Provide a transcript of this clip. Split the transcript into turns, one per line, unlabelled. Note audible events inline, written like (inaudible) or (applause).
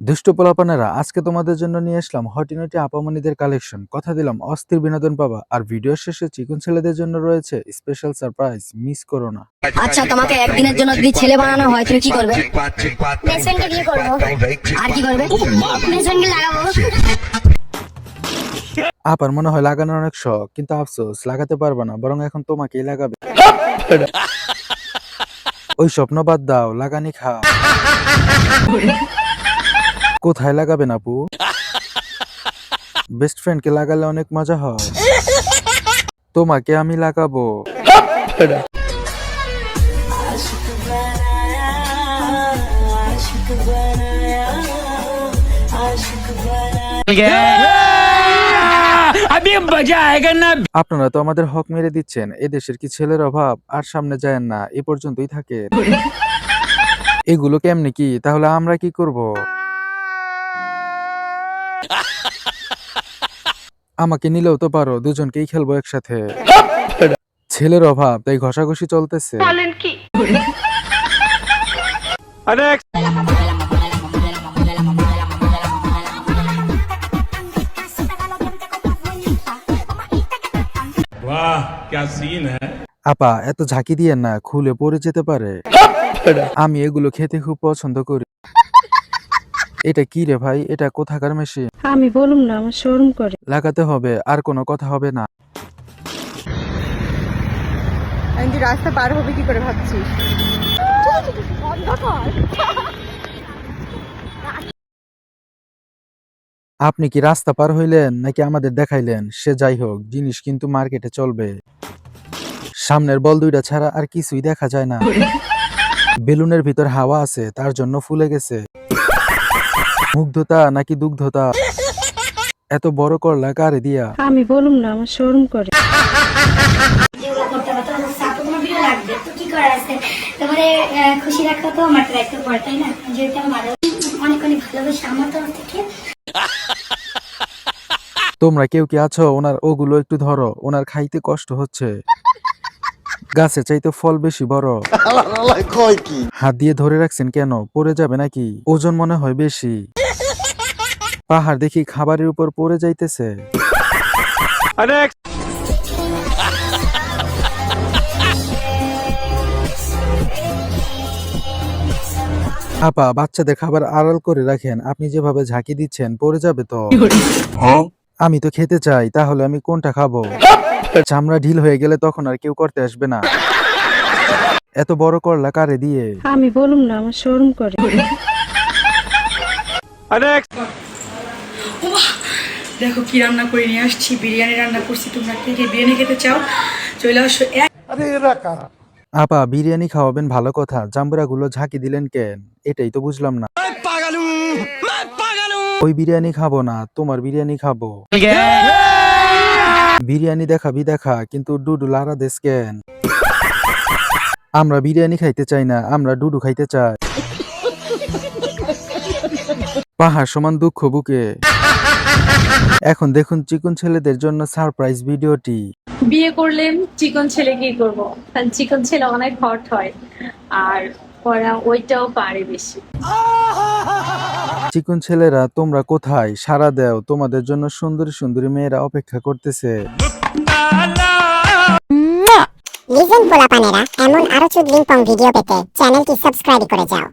দুষ্ট পোলাপানেরা আজকে তোমাদের জন্য নিয়ে আসলাম হটিনটি আপামনিদের কালেকশন। কথা দিলাম অস্থির বিনোদন পাবা। আর ভিডিও শেষে চিকন ছেলেদের জন্য রয়েছে স্পেশাল সারপ্রাইজ মিস করো না।
আচ্ছা তোমাকে একদিনের জন্য যদি ছেলে বানানো হয় তুমি কি করবে?
বেসনকে বিয়ে করব।
আর কি করবে?
বেসনকে লাগাবো।
আপার মনে হয় লাগানোর অনেক শখ কিন্তু আফসোস লাগাতে পারবে না বরং এখন তোমাকেই লাগাবে। (laughs) ওই স্বপ্ন বাদ দাও লাগানি খা (laughs) কোথায় লাগাবেন আপু? বেস্ট ফ্রেন্ড কে লাগালে অনেক মজা হয়। তোমাকে আমি লাগাবো। আপনারা তো আমাদের হক মেরে দিচ্ছেন, এদেশের কি ছেলের অভাব? আর সামনে যায় না, এ পর্যন্তই থাকে এগুলো কেমনি কি? তাহলে আমরা কি করব। আমাকে নিলেও তো পারো দুজনকেই খেলব একসাথে। ছেলের অভাব তাই ঘষাঘষি চলতেছে। আপা এত ঝাঁকি দিয়ে না খুলে পড়ে যেতে পারে। আমি এগুলো খেতে খুব পছন্দ করি। এটা কি রে ভাই? এটা কোথাকার মেশিন?
আমি বলুম না আমার শোরুম করে।
লাগাতে হবে আর কোনো কথা হবে না।
আমি রাস্তা পার হবে কি করে ভাবছিস?
আপনি কি রাস্তা পার হইলেন নাকি আমাদের দেখাইলেন? সে যাই হোক জিনিস কিন্তু মার্কেটে চলবে। সামনের বল দুইটা ছাড়া আর কিছুই দেখা যায় না। বেলুনের ভিতর হাওয়া আছে তার জন্য ফুলে গেছে। মুগ্ধতা নাকি দুগ্ধতা? এত বড় করলা কারে দিয়া?
আমি বলুম না আমার শোরুম করে।
যোগা করতে হবে তো সাপোর্ট তোমার ভিডিও লাগবে তো কি করার আছে তোমার খুশি রাখা তো আমার দায়িত্ব পড়ে তাই না? যেহেতু আমার অনেক অনেক ভালোবাসি আমার তরফ থেকে।
তোমরা কেউ কি আছো? ওনার ওগুলো একটু ধরো ওনার খাইতে কষ্ট হচ্ছে। গাছে চাইতে ফল বেশি বড়। কি? হাত দিয়ে ধরে রাখছেন কেন? পড়ে যাবে নাকি? ওজন মনে হয় বেশি। পাহাড় দেখি খাবারের উপর পড়ে যাইতেছে। আপা বাচ্চাদের খাবার আড়াল করে রাখেন। আপনি যেভাবে ঝাঁকি দিচ্ছেন পড়ে যাবে তো। আমি তো খেতে চাই তাহলে আমি কোনটা খাব? চামড়া ঢিল হয়ে গেলে তখন আর কেউ করতে আসবে না। এত বড় করলা কারে দিয়ে?
আমি বলুম না আমার শোরুম করে।
দেখো কি রান্না করে নিয়ে আসছি বিরিয়ানি রান্না করছি তোমরা কে কে বিরিয়ানি খেতে চাও? চলে আসো এক
আপা বিরিয়ানি খাওয়াবেন ভালো কথা জাম্বুরা গুলো ঝাঁকি দিলেন কেন? এটাই তো বুঝলাম না। ওই বিরিয়ানি খাব না তোমার বিরিয়ানি খাব। বিরিয়ানি দেখাবি দেখা কিন্তু ডুডু লারা দেশ কেন? আমরা বিরিয়ানি খাইতে চাই না আমরা ডুডু খাইতে চাই। পাহাড় সমান দুঃখ বুকে। এখন দেখুন চিকুন ছেলেদের জন্য সারপ্রাইজ ভিডিওটি।
বিয়ে করলেন চিকন ছেলে কি করব? কারণ চিকন ছেলে অনেক হট হয় আর ওরা ওইটাও পারে বেশি।
চিকুন ছেলেরা, তোমরা কোথায়? সারা দেও, তোমাদের জন্য সুন্দরী সুন্দরী মেয়েরা অপেক্ষা করতেছে।
লিজেন্ড পোলাপানেরা, এমন আরও চুদলিং পং ভিডিও পেতে চ্যানেলটি সাবস্ক্রাইব করে যাও।